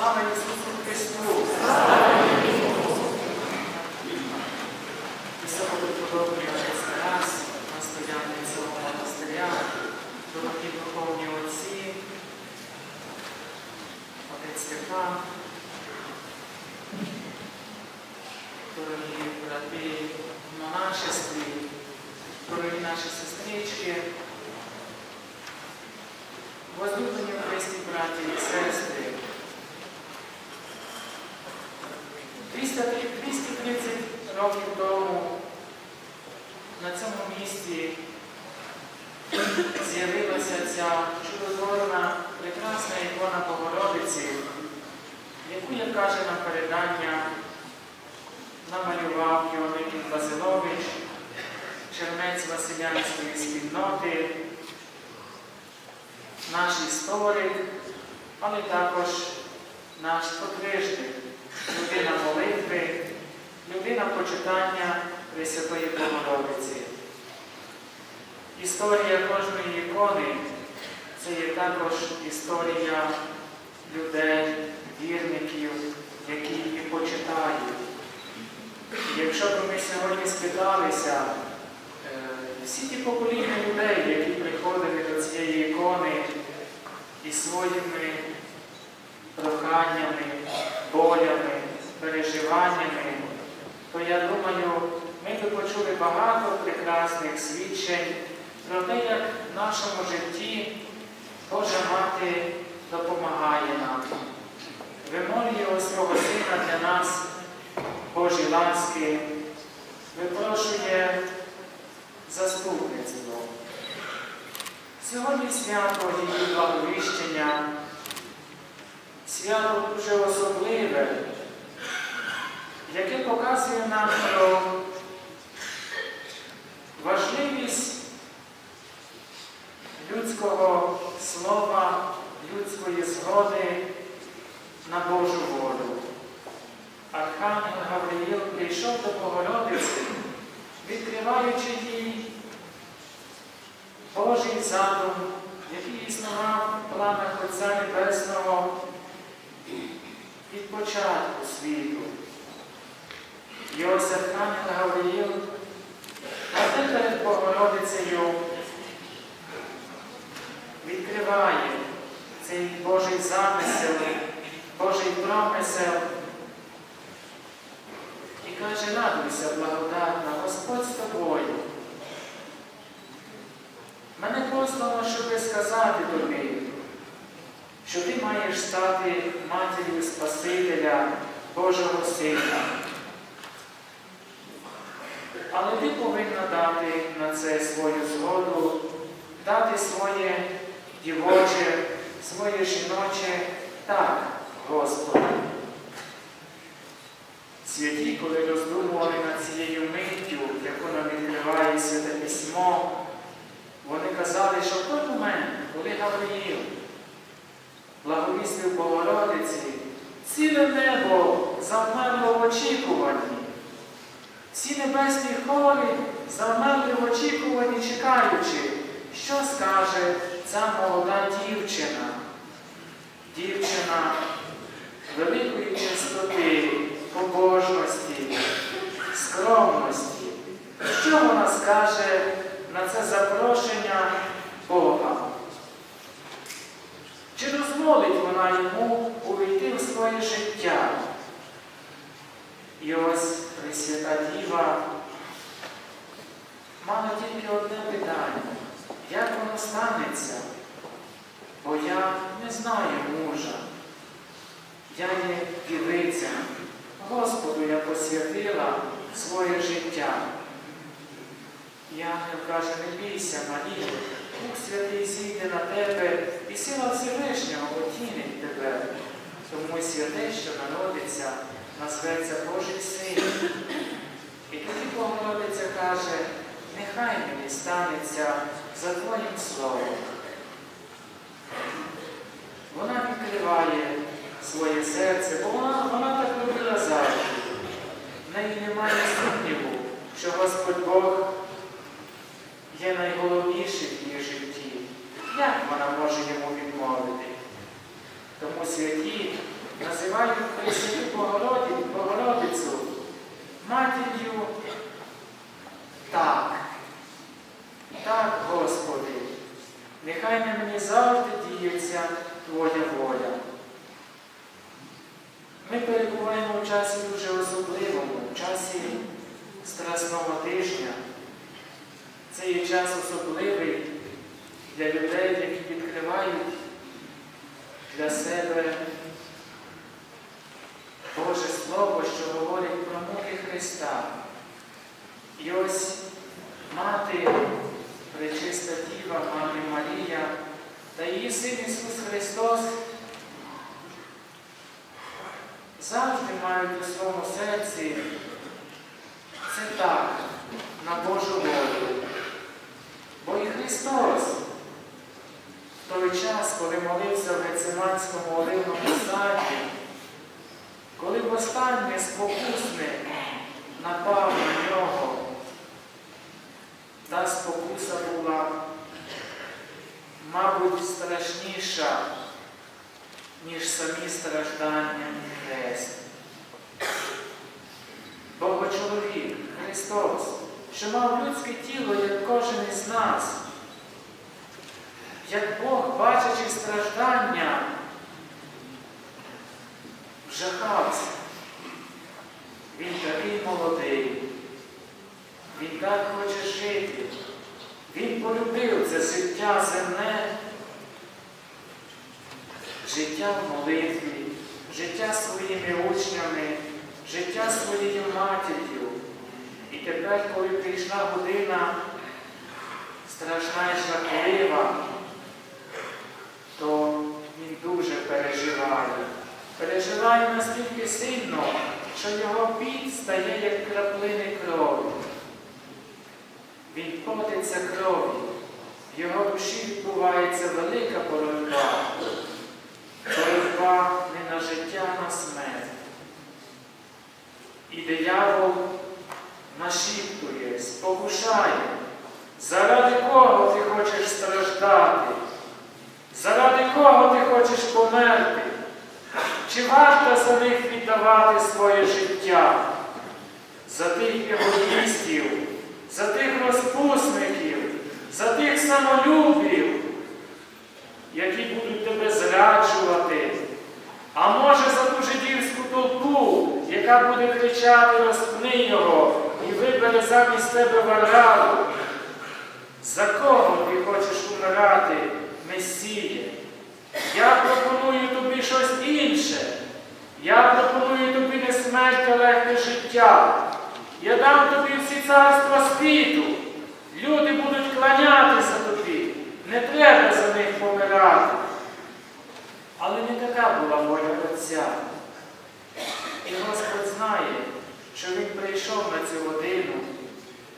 Слава Ісусу Христу! Років тому на цьому місці з'явилася ця чудотворна, прекрасна ікона Богородиці, яку, як каже нам передання, намалював Йоанникін Василович, чернець Василянської спільноти, наш історик, але також наш подвижник, людина молитви, людина почитання Пресвятої Богородиці. Історія кожної ікони це є також історія людей, вірників, які її почитають. І Якщо б ми сьогодні спиталися, е, всі ті покоління людей, які приходили до цієї ікони із своїми проханнями, болями, переживаннями, то я думаю, ми би почули багато прекрасних свідчень про те, як в нашому житті Божа Мати допомагає нам, вимолює свого Сина для нас Божі ласки, випрошує заступництво. Сьогодні свято її благовіщення, свято дуже особливе, яке показує нам про важливість людського слова, людської згоди на Божу волю. Архангел Гавриїл прийшов до Богородиці, відкриваючи їй Божий задум, який існував в планах Отця Небесного від початку світу. Ось Архангел Гавриїл, а ти перед Богородицею відкриває цей Божий замисел, Божий промисел і каже, радуйся, благодатна, Господь з тобою. Мене послано, щоби сказати тобі, що ти маєш стати матір'ю Спасителя Божого Сина. Але ти повинна дати на це свою згоду, дати своє дівоче, своє жіноче так, Господи. Святі, коли роздумували над цією миттю, яку нам відкриває Святе Письмо, вони казали, що в той момент, коли Гавриїл благовістив Богородиці, ціле небо завмерло в очікуванні. Всі небесні хори завмерли в очікуванні, чекаючи, що скаже ця молода дівчина. Дівчина великої чистоти, побожності, скромності. Що вона скаже на це запрошення Бога? Чи дозволить вона йому увійти в своє життя? І ось Пресвята Діва мала тільки одне питання, як воно станеться? Бо я не знаю мужа. Я є дівиця. Господу я посвятила своє життя. І ангел каже, не бійся, Марія, Дух Святий зійде на тебе, і сила Всевишнього отінить тебе. Тому святе, що народиться, назветься Божий син. І тоді Богородиця каже, нехай мені станеться за Твоїм словом. Вона відкриває своє серце, бо вона, вона так робила завжди. В неї немає сумніву, що Господь Бог є найголовніший в її житті. Як вона може йому відмовити? Тому святі називають Пресвяту Богороді- Богородицю матір'ю так. Так, Господи, нехай на мені завжди діється Твоя воля. Ми перебуваємо в часі дуже особливому, в часі Страсного тижня. Це є час особливий для людей, які відкривають для себе Боже Слово, що говорить про муки Христа. І ось мати, Пречиста Діва, мати Марія та її син Ісус Христос завжди мають у своєму серці це так, на Божу волю. Бо і Христос в той час, коли молився в Гециманському оливному саді, коли востаннє спокусник напав на нього, та спокуса була, мабуть, страшніша, ніж самі страждання і хрест. Богочоловік, Христос, що мав людське тіло, як кожен із нас, як Бог, бачачи страждання, вжахався. Він такий молодий, він так хоче жити. Він полюбив це життя земне, життя в молитві, життя своїми учнями, життя своєю матір'ю. І тепер, коли прийшла година страшна і жахлива, то він дуже переживає. Переживає настільки сильно, що його піт стає як краплини крові. Він потиться кров'ю, в його душі відбувається велика боротьба. Боротьба не на життя, а на смерть. І диявол нашіптує, спокушає, заради кого ти хочеш страждати, заради кого ти хочеш померти, чи варто за них віддавати своє життя, за тих егоїстів, за тих розпусників, за тих самолюбів, які будуть тебе зраджувати, а може за ту жидівську толпу, яка буде кричати розпни його і вибере замість тебе вараву. За кого ти хочеш умирати, Месіє? Я пропоную тобі щось інше. Я пропоную тобі не смерть, а легке життя. Я дам тобі всі царства світу. Люди будуть кланятися тобі. Не треба за них помирати. Але не така була воля Отця. І Господь знає, що Він прийшов на цю годину,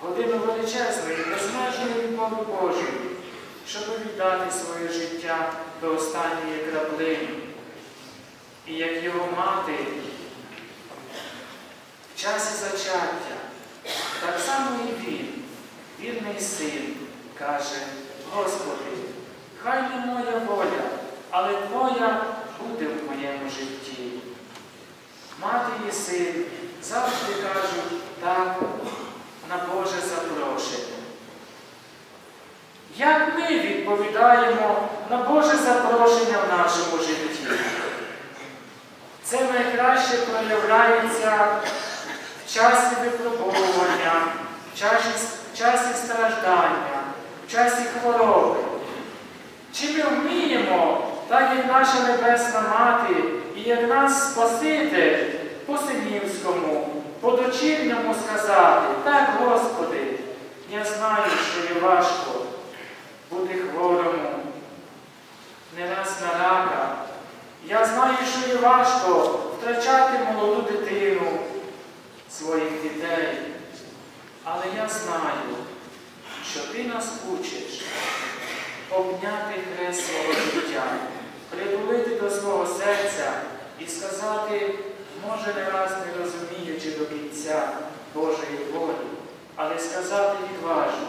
годину величезної, безмежної любові Божої, щоб віддати своє життя до останньої краплини. І як його мати в часі зачаття, так само і він, вірний син, каже, Господи, хай не моя воля, але Твоя буде в моєму житті. Мати і син завжди кажуть так на Боже запрошення. Як ми відповідаємо на Боже запрошення в нашому житті? Це найкраще проявляється в часі випробовування, в часі, в часі страждання, в часі хвороби. Чи ми вміємо, так як наша Небесна Мати і як нас Спаситель по По дочірньому сказати, так, Господи, я знаю, що є важко бути хворому, не раз на рака. Я знаю, що є важко втрачати молоду дитину, своїх дітей. Але я знаю, що ти нас учиш обняти хрест свого життя, притулити до свого серця і сказати, може не раз не розуміючи до кінця Божої волі, але сказати відважно,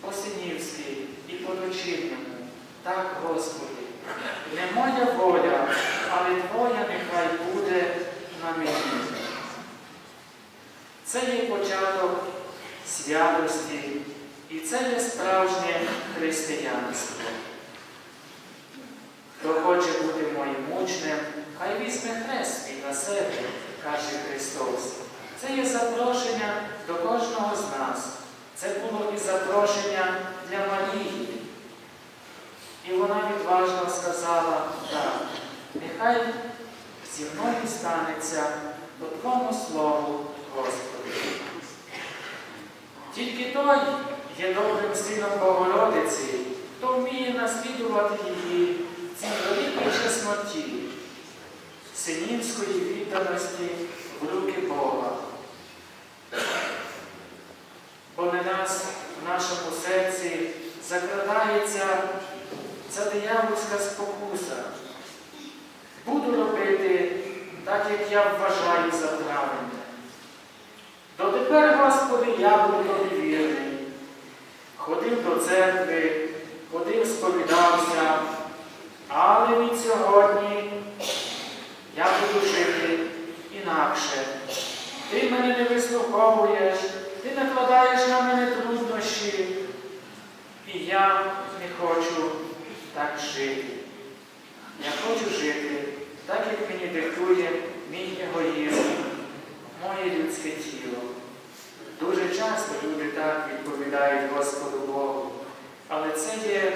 по-синівськи і по-дочинному, так, Господи, не моя воля, але Твоя нехай буде на мені. Це є початок святості і це є справжнє християнство. Хто хоче бути моїм учнем, хай візьме хрест свій на себе, каже Христос. Це є запрошення до кожного з нас. Це було і запрошення для Марії. І вона відважно сказала, так, нехай зі мною станеться по Твому слову, Господи. Тільки той є добрим сином Богородиці, хто вміє наслідувати її цій великій чесноті, синівської відданості в руки Бога. Бо на нас в нашому серці закрадається ця диявольська спокуса. Буду робити так, як я вважаю за правильне. Дотепер, Господи, я буду тобі вірний. Ходив до церкви, ходив, сповідався, але від сьогодні я буду жити інакше. Ти мене не вислуховуєш, ти накладаєш на мене труднощі, і я не хочу так жити. Я хочу жити так, як мені диктує мій егоїзм, моє людське тіло. Дуже часто люди так відповідають Господу Богу, але це є,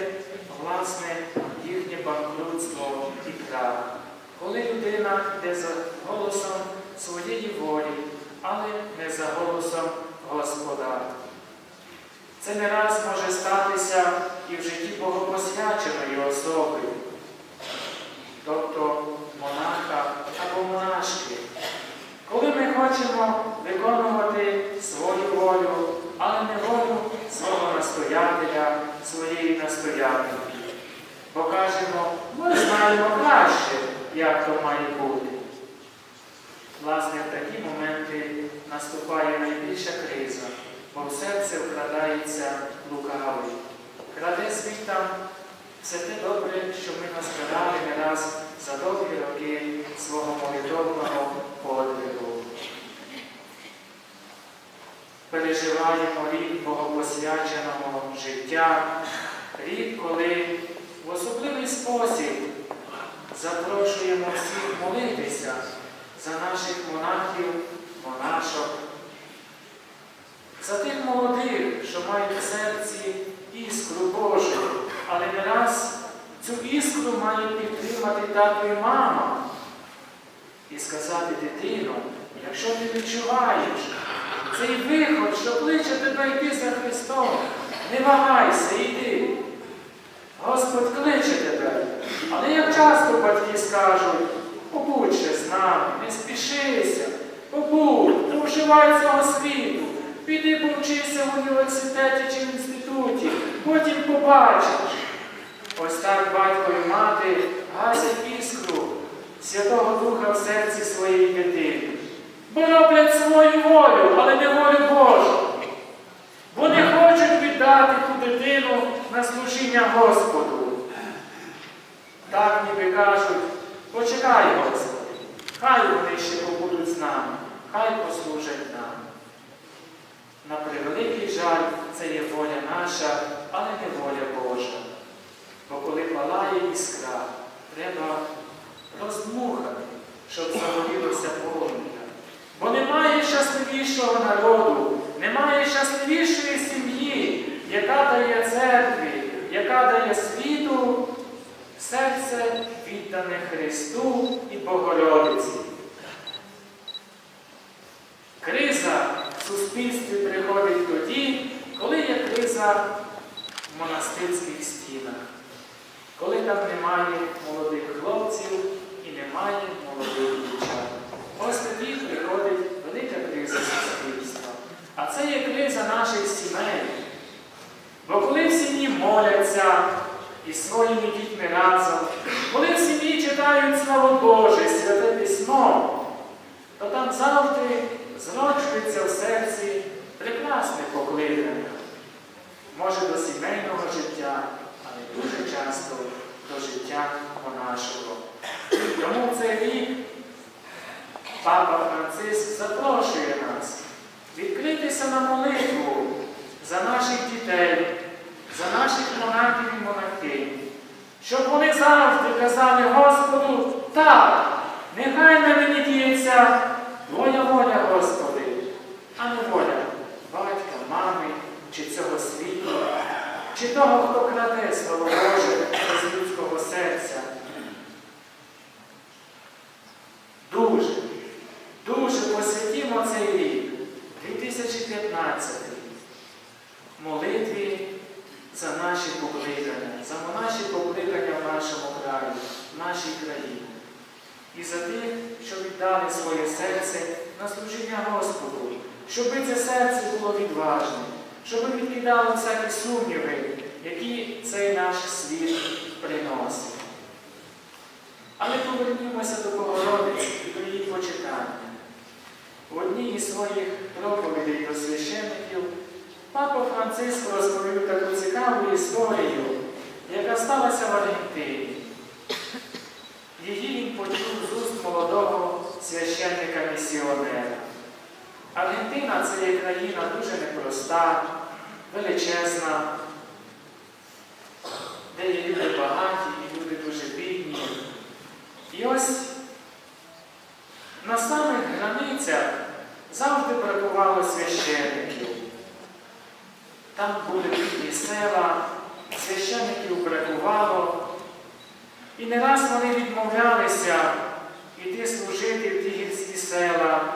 власне, їхнє банкрутство і крах. Коли людина йде за голосом своєї волі, але не за голосом Господа. Це не раз може статися і в житті богопосвяченої особи, тобто монаха або монашки. Коли ми хочемо виконувати свою волю, але не волю свого настоятеля, своєї настоятельки, бо кажемо, ми знаємо краще, як то має бути. Власне, в такі моменти наступає найбільша криза, бо в серце вкрадається лукавий. Краде світам все те добре, що ми назбирали не раз за довгі роки свого молитовного подвигу. Переживаємо рік богопосвяченого життя, рік, коли в особливий спосіб запрошуємо всіх молитися за наших монахів, монашок, за тих молодих, що мають в серці іскру Божу, але не раз цю іскру має підтримати тато і мама і сказати дитино, якщо ти відчуваєш цей виход, що кличе тебе йти за Христом, не вагайся, йди. Господь кличе тебе. Але як часто батьки скажуть, побудь нами, не спішися, побудь, не цього світу, піди повчися в університеті чи в інституті, потім побачиш. Ось так батько і мати гасять іскру Святого Духа в серці своєї дитини. Бо роблять свою волю, але не волю Божу. Вони хочуть віддати ту дитину на служіння Господу. Так ніби кажуть, почекай, Господи, хай вони ще побудуть з нами, хай послужать нам. На превеликий жаль, це є воля наша, але не воля Божа. Бо коли палає іскра, треба роздмухати, щоб загорілося полум'я. Бо немає щасливішого народу, немає щасливішої сім'ї, яка дає церкві, яка дає світу серце віддане Христу і Богородиці. Криза в суспільстві приходить тоді, коли є криза в монастирських стінах, коли там немає молодих хлопців і немає молодих дівчат. Ось тоді приходить велика криза суспільства. А це є криза наших сімей. Бо коли в сім'ї моляться із своїми дітьми разом, коли в сім'ї читають Слово Боже, святе письмо, то там завжди зроджується в серці прекрасне покликання. Може до сімейного життя, але дуже часто до життя монашого. Тому цей рік Папа Франциск запрошує нас відкритися на молитву за наших дітей, за наших монахів і монахинь, щоб вони завжди казали Господу, так, нехай на мені діється Твоя воля, Господи, а не воля батька, мами чи цього світу, чи того, хто краде Слово Боже з людського серця. Дуже, дуже посвятімо цей рік, 2015, молитві за наші покликання, за наші покликання в нашому краї, в нашій країні. І за тих, що віддали своє серце на служіння Господу, щоб це серце було відважним, щоб відкидало всякі сумніви, які цей наш світ приносить. Але повернімося до Богородиці і до її почитання. В одній із своїх проповідей до священників папа Франциско розповів таку цікаву історію, яка сталася в Аргентині. Її почув з уст молодого священника-місіонера. Аргентина це є країна дуже непроста, величезна, де є люди багаті і люди дуже бідні. І ось на самих границях завжди бракувало священників. Там були бідні села, священників бракувало. І не раз вони відмовлялися йти служити в ті села,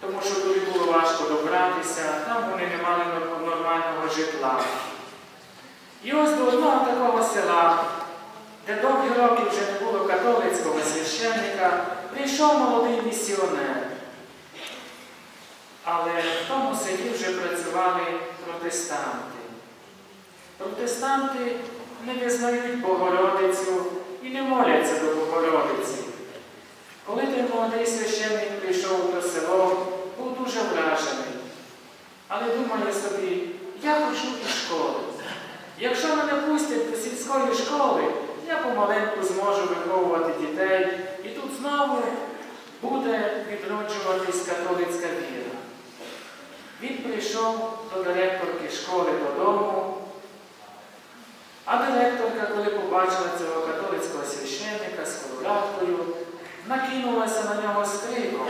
тому що туди було важко добратися, там вони не мали нормального житла. І ось до одного такого села, де довгі роки вже не було католицького священника, прийшов молодий місіонер. Але в тому селі вже працювали протестанти. Протестанти не визнають Богородицю і не моляться до Богородиці. Коли той молодий священник прийшов то село, був дуже вражений. Але думає собі, я хочу до школи. Якщо мене пустять до сільської школи, я помаленьку зможу виховувати дітей, і тут знову буде відроджуватись католицька віра. Він прийшов до директорки школи додому, а директорка, коли побачила цього католицького священника з колорадкою, накинулася на нього з криком.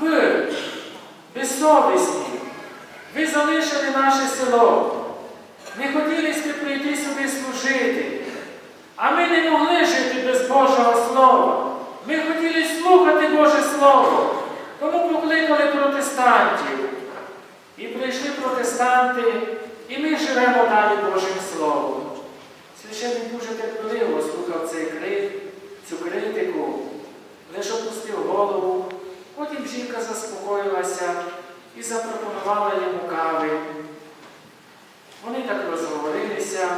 Ви, безсовісні, ви залишили наше село. Не хотіли сте прийти сюди служити. А ми не могли жити без Божого Слова. Ми хотіли слухати Боже Слово. Тому покликали протестантів. І прийшли протестанти, і ми живемо далі Божим Словом. Священник дуже терпеливо слухав цей крик, цю критику, лише опустив голову. Потім жінка заспокоїлася і запропонувала йому кави. Вони так розговорилися.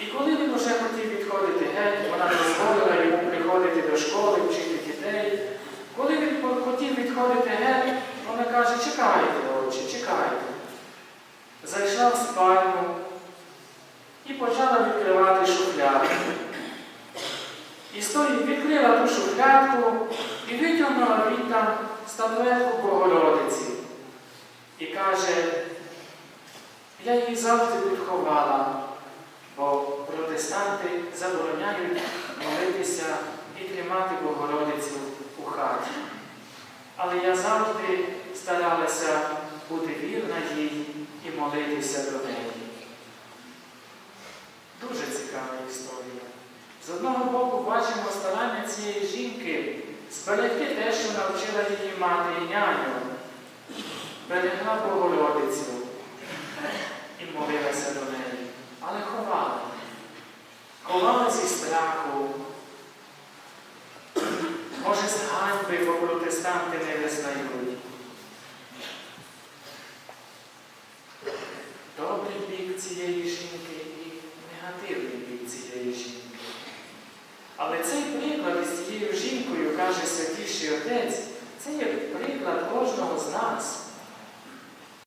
І коли він уже хотів відходити геть, вона дозволила йому приходити до школи, вчити дітей. Коли він хотів відходити геть, вона каже, чекайте, отче, чекайте. Зайшла в спальню і почала відкривати шухлядку. І стоїть, відкрила ту шухлядку і витягнула від там статуетку Богородиці. І каже, я її завжди тут ховала, бо протестанти забороняють молитися і тримати Богородицю у хаті. Але я завжди старалася бути вірна їй і молитися до неї. Дуже цікава історія. З одного боку бачимо старання цієї жінки зберегти те, що навчила її мати і няню, берегла Богородицю і молилася до неї, але ховала. Ховала зі страху. Може, з ганьби, бо протестанти не визнають. Добрий бік цієї жінки і негативний бік цієї жінки. Але цей приклад із цією жінкою, каже святіший отець, це є приклад кожного з нас.